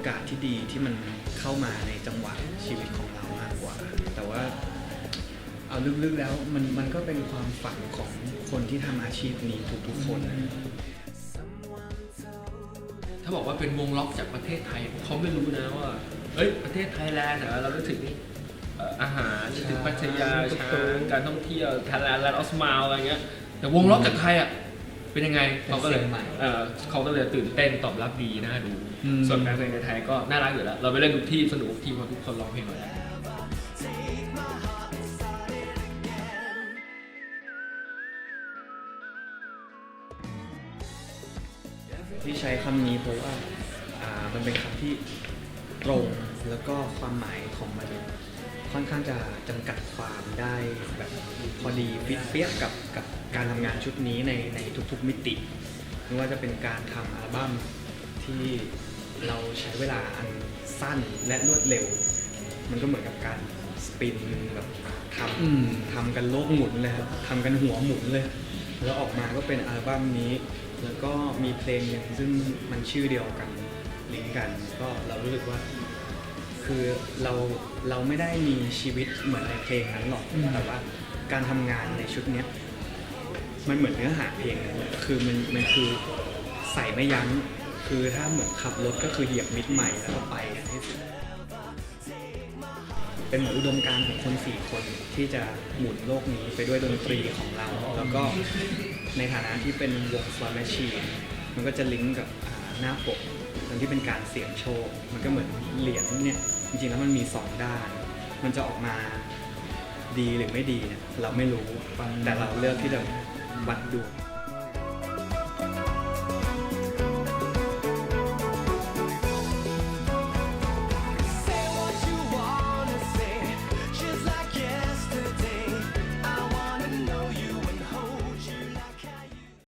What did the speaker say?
อกาสที่ดีที่มันเข้ามาในจังหวะชีวิตของเรามากกว่า แต่ว่าเอาลึกๆแล้วมันมันก็เป็นความฝันของคนที่ทำอาชีพนี้ทุกๆคนนะถ้าบอกว่าเป็นวงล็อกจากประเทศไทยเขาไม่รู้นะว่าเอ้ยประเทศไทยแลนด์เหรอเรานึกถึงเอ่ออาหารถึงพัทยาช้างการท่องเที่ยวทยแลนด์แลนด์ออสมาลอะไรเงี้ยแต่วงล็อกจากไทยอะ เป็นยังไงเขาก็เลยเออเขาก็เลยตื่นเต้นตอบรับดีน่าดูอืมส่วนการแสดงในไทยก็น่ารักอยู่แล้ว เราไปเล่นทุกที่สนุกทุกที่เพราะทุกคนร้องเพลงหมดแล้วที่ใช้คำนี้เพราะว่าอ่ามันเป็นคำที่ตรงแล้วก็ความหมายของมันค่อนข้างจะจำกัดความได้แบบ พอดีฟิตเปี้ยกับกับการทำงานชุดนี้ในในทุกๆมิติไม่ว่าจะเป็นการทำอัลบั้มที่เราใช้เวลาอันสั้นและรวดเร็ว มันก็เหมือนกับการสปินแบบทอืมำทำกันโลกหมุนเลยครับทำกันหัวหมุนเลย แล้วออกมาก็เป็นอัลบั้มนี้ แล้วก็มีเพลงหนึ่งซึ่งมันชื่อเดียวกันลิงก์กัน ก็เรารู้สึกว่าคือเราเราไม่ได้มีชีวิตเหมือนในเพลงนั้นหรอกแต่ว่า การทำงานในชุดเนี้ยมันเหมือนเนื้อหาเพลงเลยคือมันมันคือใส่ไม่ยั้งคือถ้าเหมือนขับรถก็คือเหยียบมิดใหม่แล้วก็ไปให้สุดเป็นเหมือนอุดมการณ์ของคนสี่คนที่จะหมุนโลกนี้ไปด้วยดนตรีของเรา แล้วก็ในฐานะที่เป็นวง slot machine มันก็จะลิงก์กับอ่าหน้าปกตรงที่เป็นการเสี่ยงโชค มันก็เหมือนเหรียญเนี่ยจริงๆแล้วมันมีสองด้าน มันจะออกมา ดีหรือไม่ดีเนี่ยเราไม่รู้แต่เราเลือกที่จะวัดดวง